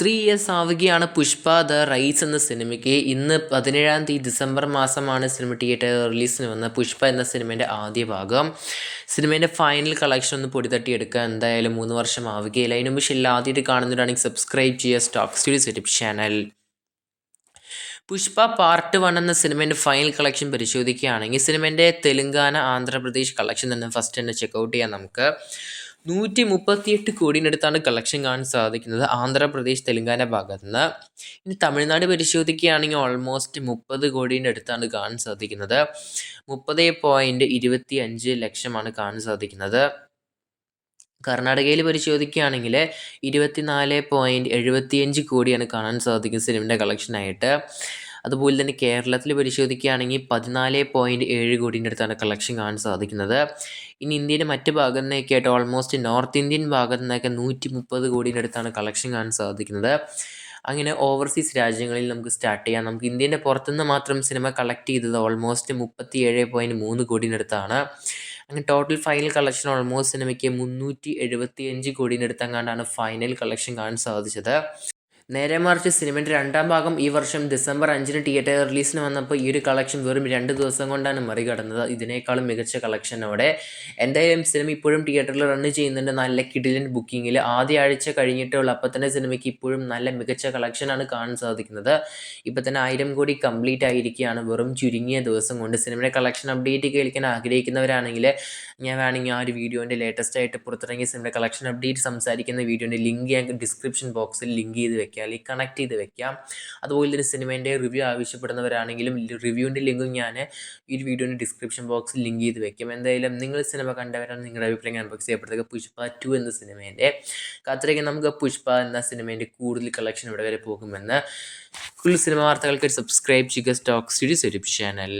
Three years ആവുകയാണ് Pushpa the rice എന്ന സിനിമയ്ക്ക്. ഇന്ന് പതിനേഴാം തീയതി ഡിസംബർ മാസമാണ് സിനിമ തിയേറ്റർ റിലീസിന് വന്ന പുഷ്പ എന്ന സിനിമേന്റെ ആദ്യ ഭാഗം. സിനിമേന്റെ ഫൈനൽ കളക്ഷൻ ഒന്ന് പൊടിതട്ടി എടുക്കുക എന്തായാലും മൂന്ന് വർഷം ആവുകയില്ല. അതിന് മുമ്പ് ഷെല്ല ആദ്യമായിട്ട് കാണുന്നവരാണെങ്കിൽ സബ്സ്ക്രൈബ് ചെയ്യുക. Stock studios YouTube channel. Pushpa part one എന്ന സിനിമേന്റെ ഫൈനൽ കളക്ഷൻ പരിശോധിക്കുകയാണെങ്കിൽ സിനിമേന്റെ തെലുങ്കാന ആന്ധ്രാപ്രദേശ് കളക്ഷൻ തന്നെ ഫസ്റ്റ് തന്നെ ചെക്കൗട്ട് ചെയ്യാം നമുക്ക്. നൂറ്റി മുപ്പത്തിയെട്ട് കോടിയിനടുത്താണ് കളക്ഷൻ കാണാൻ സാധിക്കുന്നത് ആന്ധ്രാപ്രദേശ് തെലങ്കാന ഭാഗത്ത് നിന്ന് ഇനി തമിഴ്നാട് പരിശോധിക്കുകയാണെങ്കിൽ ഓൾമോസ്റ്റ് മുപ്പത് കോടീന്റെ അടുത്താണ് കാണാൻ സാധിക്കുന്നത്. മുപ്പത് പോയിന്റ് ഇരുപത്തി അഞ്ച് ലക്ഷമാണ് കാണാൻ സാധിക്കുന്നത്. കർണാടകയിൽ പരിശോധിക്കുകയാണെങ്കിൽ ഇരുപത്തിനാല് പോയിന്റ് എഴുപത്തിയഞ്ച് കോടിയാണ് കാണാൻ സാധിക്കുന്നത് സിനിമയുടെ കളക്ഷനായിട്ട് അതുപോലെ തന്നെ കേരളത്തിൽ പരിശോധിക്കുകയാണെങ്കിൽ പതിനാല് പോയിന്റ് ഏഴ് കോടിന്റെ അടുത്താണ് കളക്ഷൻ കാണാൻ സാധിക്കുന്നത്. ഇനി ഇന്ത്യയുടെ മറ്റ് ഭാഗത്തു നിന്നൊക്കെ ആയിട്ട് ഓൾമോസ്റ്റ് നോർത്ത് ഇന്ത്യൻ ഭാഗത്തു നിന്നൊക്കെ നൂറ്റി മുപ്പത് കോടിന്റെ അടുത്താണ് കളക്ഷൻ കാണാൻ സാധിക്കുന്നത്. അങ്ങനെ ഓവർസീസ് രാജ്യങ്ങളിൽ നമുക്ക് സ്റ്റാർട്ട് ചെയ്യാം. നമുക്ക് ഇന്ത്യന്റെ പുറത്തുനിന്ന് മാത്രം സിനിമ കളക്ട് ചെയ്തത് ഓൾമോസ്റ്റ് മുപ്പത്തി ഏഴ് പോയിന്റ് മൂന്ന് കോടിനടുത്താണ് അങ്ങനെ ടോട്ടൽ ഫൈനൽ കളക്ഷൻ ഓൾമോസ്റ്റ് സിനിമയ്ക്ക് മുന്നൂറ്റി എഴുപത്തി അഞ്ച് കോടിനടുത്തെങ്ങാണ്ടാണ് ഫൈനൽ കളക്ഷൻ കാണാൻ സാധിച്ചത്. നേരെ മറിച്ച് സിനിമയുടെ രണ്ടാം ഭാഗം ഈ വർഷം ഡിസംബർ അഞ്ചിന് തിയേറ്റർ റിലീസിന് വന്നപ്പോൾ ഈ ഒരു കളക്ഷൻ വെറും രണ്ട് ദിവസം കൊണ്ടാണ് മറികടന്നത്. ഇതിനേക്കാളും മികച്ച കളക്ഷനോടെ എന്തായാലും സിനിമ ഇപ്പോഴും തിയേറ്ററിൽ റൺ ചെയ്യുന്നുണ്ട്. നല്ല കിടിലൻ ബുക്കിങ്ങിൽ ആദ്യ ആഴ്ച കഴിഞ്ഞിട്ടുള്ള. അപ്പം തന്നെ സിനിമയ്ക്ക് ഇപ്പോഴും നല്ല മികച്ച കളക്ഷനാണ് കാണാൻ സാധിക്കുന്നത്. ഇപ്പം തന്നെ ആയിരം കോടി കംപ്ലീറ്റ് ആയിരിക്കുകയാണ്. വെറും ചുരുങ്ങിയ ദിവസം കൊണ്ട് സിനിമയുടെ കളക്ഷൻ അപ്ഡേറ്റ് കേൾക്കാൻ ആഗ്രഹിക്കുന്നവരാണെങ്കിൽ ഞാൻ വേണമെങ്കിൽ ആ ഒരു വീഡിയോന്റെ ലേറ്റസ്റ്റ് ആയിട്ട് പുറത്തിറങ്ങിയ സിനിമയുടെ കളക്ഷൻ അപ്ഡേറ്റ് സംസാരിക്കുന്ന വീഡിയോന്റെ ലിങ്ക് ഞാൻ ഡിസ്ക്രിപ്ഷൻ ബോക്സിൽ ലിങ്ക് ചെയ്ത് വെക്കാം അല്ലെങ്കിൽ കണക്ട് ചെയ്ത് വെക്കാം. അതുപോലെ തന്നെ സിനിമേന്റെ റിവ്യൂ ആവശ്യപ്പെടുന്നവരാണെങ്കിലും റിവ്യൂവിന്റെ ലിങ്കും ഞാൻ ഈ ഒരു വീഡിയോന്റെ ഡിസ്ക്രിപ്ഷൻ ബോക്സിൽ ലിങ്ക് ചെയ്ത് വെക്കും. എന്തായാലും നിങ്ങൾ സിനിമ കണ്ടവരാണ് നിങ്ങളുടെ അഭിപ്രായം അൺബോക്സ് ചെയ്യപ്പെടുത്തുക പുഷ്പ ടു എന്ന സിനിമേന്റെ കാത്തിരിക്കാൻ നമുക്ക് പുഷ്പ എന്ന സിനിമേന്റെ കൂടുതൽ കളക്ഷൻ ഇവിടെ വരെ പോകുമെന്ന്. കൂടുതൽ സിനിമ വാർത്തകൾക്ക് സബ്സ്ക്രൈബ് ചെയ്യുക. Stock YouTube channel